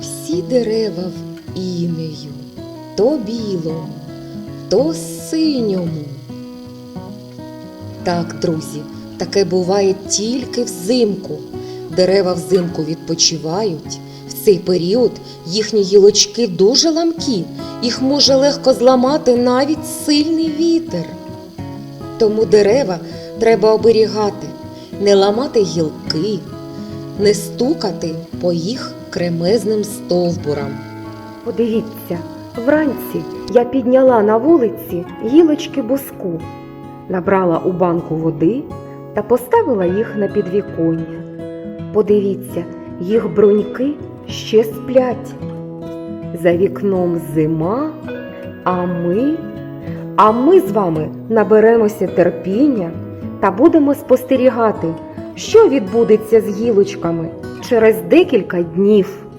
всі дерева в інею, то білому, то синьому. Так, друзі, таке буває тільки взимку. Дерева взимку відпочивають. В цей період їхні гілочки дуже ламкі, їх може легко зламати навіть сильний вітер. Тому дерева треба оберігати, не ламати гілки, не стукати по їх кремезним стовбурам. Подивіться, вранці я підняла на вулиці гілочки буску, набрала у банку води та поставила їх на підвіконня. Подивіться, їх бруньки ще сплять. За вікном зима, а ми, а ми з вами наберемося терпіння та будемо спостерігати, що відбудеться з гілочками через декілька днів.